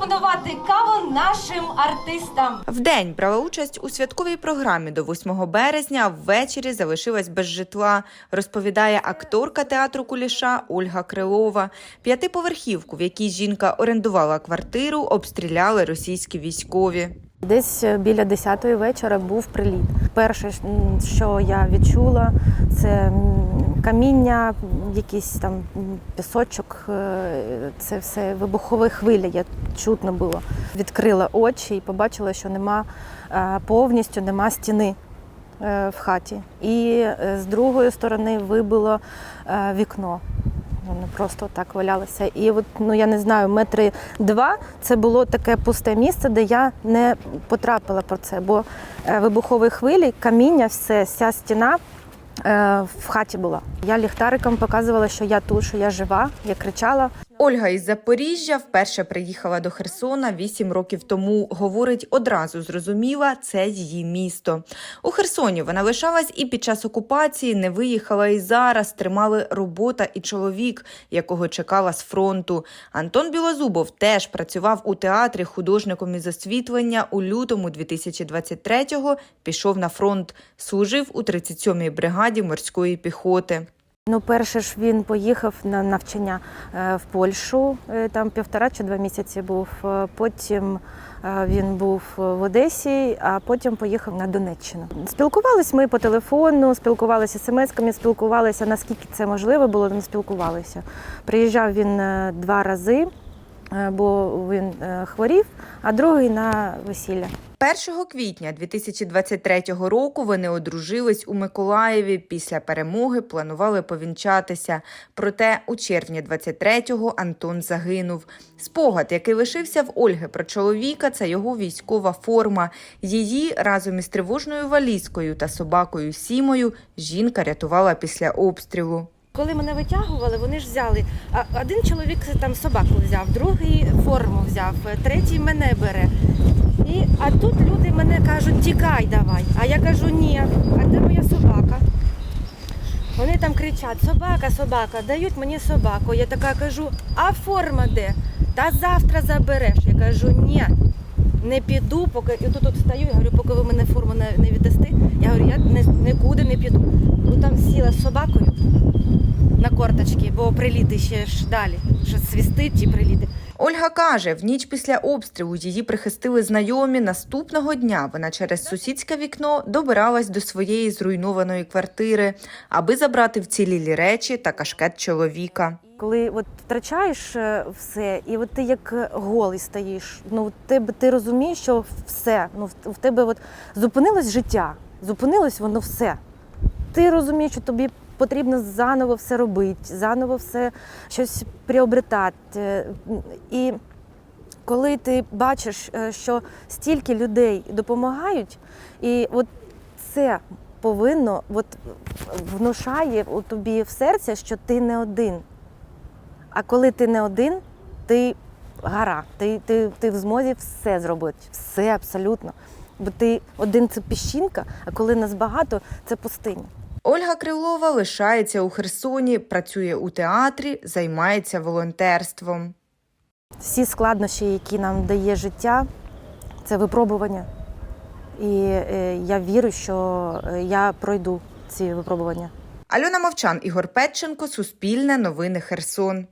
запропонувати каву нашим артистам. Вдень брала участь у святковій програмі до 8 березня, ввечері залишилась без житла, розповідає акторка театру Куліша Ольга Крилова. П'ятиповерхівку, в якій жінка орендувала квартиру, обстріляли російські військові. Десь е, біля 10-ї вечора був приліт. Перше, що я відчула, це каміння, якийсь там пісочок, е, це все вибухові хвилі, я чутно було. Відкрила очі і побачила, що нема е, повністю нема стіни в хаті. І з другої сторони вибило вікно. Воно просто так валялися. І от ну я не знаю, метри два це було таке пусте місце, де я не потрапила про це. Бо е, вибухові хвилі, каміння, все, вся стіна е, в хаті була. Я ліхтариком показувала, що я тут, що я жива. Я кричала. Ольга із Запоріжжя вперше приїхала до Херсона 8 років тому. Говорить, одразу зрозуміла, це її місто. У Херсоні вона лишалась і під час окупації, не виїхала і зараз. Тримали робота і чоловік, якого чекала з фронту. Антон Білозубов теж працював у театрі художником із освітлення. У лютому 2023-го пішов на фронт. Служив у 37-й бригаді морської піхоти. Ну, перше ж він поїхав на навчання е, в Польщу, е, там півтора чи два місяці був. Е, Потім він був в Одесі, а потім поїхав на Донеччину. Спілкувалися ми по телефону, спілкувалися смс-ками, спілкувалися наскільки це можливо було, ми спілкувалися. Приїжджав він два рази, бо він хворів, а другий на весілля. 1 квітня 2023 року вони одружились у Миколаєві. Після перемоги планували повінчатися. Проте у червні 23-го Антон загинув. Спогад, який лишився в Ольги про чоловіка, це його військова форма. Її разом із тривожною валізкою та собакою Сімою жінка рятувала після обстрілу. Коли мене витягували, вони ж взяли. Один чоловік там собаку взяв, другий форму взяв, третій мене бере. І, а тут люди мене кажуть, тікай давай. А я кажу, ні, а де моя собака? Вони там кричать, собака, собака, дають мені собаку. Я така кажу, а форма де? Та завтра забереш. Я кажу, ні, не піду, поки і тут от стою, я говорю, поки ви мене форму не, не віддасте, я говорю, я не, нікуди не піду. Ну там сіла з собакою на корточки, бо приліти ще ж далі. Що свістить ті приліти. Ольга каже, в ніч після обстрілу її прихистили знайомі. Наступного дня вона через сусідське вікно добиралась до своєї зруйнованої квартири, аби забрати вцілілі речі та кашкет чоловіка. Коли от втрачаєш е, все, і от ти як голий стоїш, ну тебе ти розумієш, що все, ну в тебе от зупинилось життя, зупинилось воно все. Ти розумієш, що тобі потрібно заново все робити, заново все щось приобретати. Е, І коли ти бачиш, е, що стільки людей допомагають, і от це повинно, от внушає у тобі в серце, що ти не один. А коли ти не один, ти гора, ти, ти, ти в змозі все зробити, все абсолютно. Бо ти один це піщинка, а коли нас багато, це пустиня. Ольга Крилова лишається у Херсоні, працює у театрі, займається волонтерством. Всі складнощі, які нам дає життя, це випробування. І е, я вірю, що е, я пройду ці випробування. Альона Мовчан, Ігор Петченко, Суспільне, Новини Херсон.